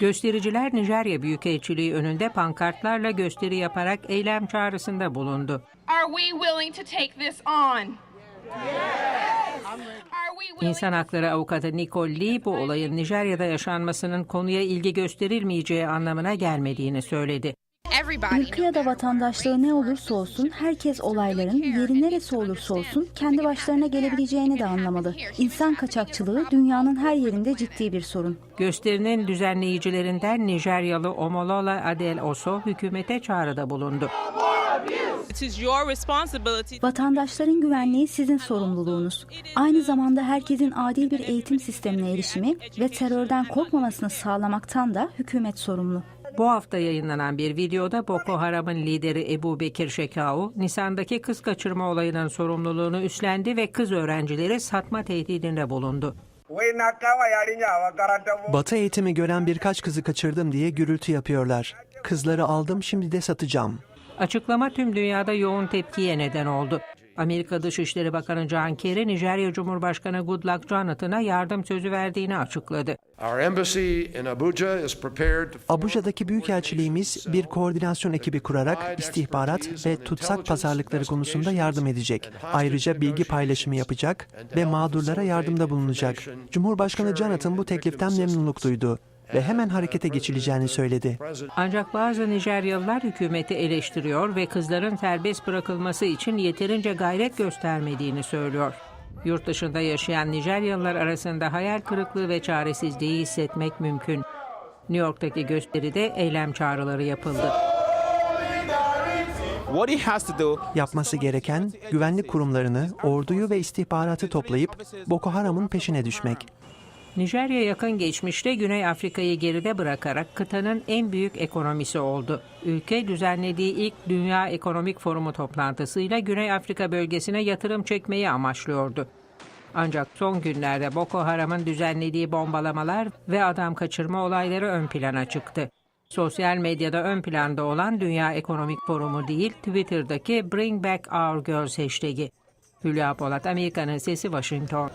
Göstericiler Nijerya Büyükelçiliği önünde pankartlarla gösteri yaparak eylem çağrısında bulundu. İnsan hakları avukatı Nicole Lee bu olayın Nijerya'da yaşanmasının konuya ilgi gösterilmeyeceği anlamına gelmediğini söyledi. Everybody Ülke ya da vatandaşlığı ne olursa olsun herkes olayların yeri neresi olursa olsun kendi başlarına gelebileceğini de anlamalı. İnsan kaçakçılığı dünyanın her yerinde ciddi bir sorun. Gösterinin düzenleyicilerinden Nijeryalı Omolola Adel Oso hükümete çağrıda bulundu. Vatandaşların güvenliği sizin sorumluluğunuz. Aynı zamanda herkesin adil bir eğitim sistemine erişimi ve terörden korkmamasını sağlamaktan da hükümet sorumlu. Bu hafta yayınlanan bir videoda Boko Haram'ın lideri Ebu Bekir Şekau, Nisan'daki kız kaçırma olayının sorumluluğunu üstlendi ve kız öğrencileri satma tehdidinde bulundu. Batı eğitimi gören birkaç kızı kaçırdım diye gürültü yapıyorlar. Kızları aldım şimdi de satacağım. Açıklama tüm dünyada yoğun tepkiye neden oldu. Amerika Dışişleri Bakanı John Kerry, Nijerya Cumhurbaşkanı Goodluck Jonathan'a yardım sözü verdiğini açıkladı. Abuja'daki büyükelçiliğimiz bir koordinasyon ekibi kurarak istihbarat ve tutsak pazarlıkları konusunda yardım edecek. Ayrıca bilgi paylaşımı yapacak ve mağdurlara yardımda bulunacak. Cumhurbaşkanı Jonathan bu tekliften memnunluk duydu ve hemen harekete geçileceğini söyledi. Ancak bazı Nijeryalılar hükümeti eleştiriyor ve kızların serbest bırakılması için yeterince gayret göstermediğini söylüyor. Yurt dışında yaşayan Nijeryalılar arasında hayal kırıklığı ve çaresizliği hissetmek mümkün. New York'taki gösteride eylem çağrıları yapıldı. What he has to do Yapması gereken güvenlik kurumlarını, orduyu ve istihbaratı toplayıp Boko Haram'ın peşine düşmek. Nijerya yakın geçmişte Güney Afrika'yı geride bırakarak kıtanın en büyük ekonomisi oldu. Ülke düzenlediği ilk Dünya Ekonomik Forumu toplantısıyla Güney Afrika bölgesine yatırım çekmeyi amaçlıyordu. Ancak son günlerde Boko Haram'ın düzenlediği bombalamalar ve adam kaçırma olayları ön plana çıktı. Sosyal medyada ön planda olan Dünya Ekonomik Forumu değil, Twitter'daki Bring Back Our Girls hashtag'i. Hülya Polat, Amerika'nın Sesi, Washington.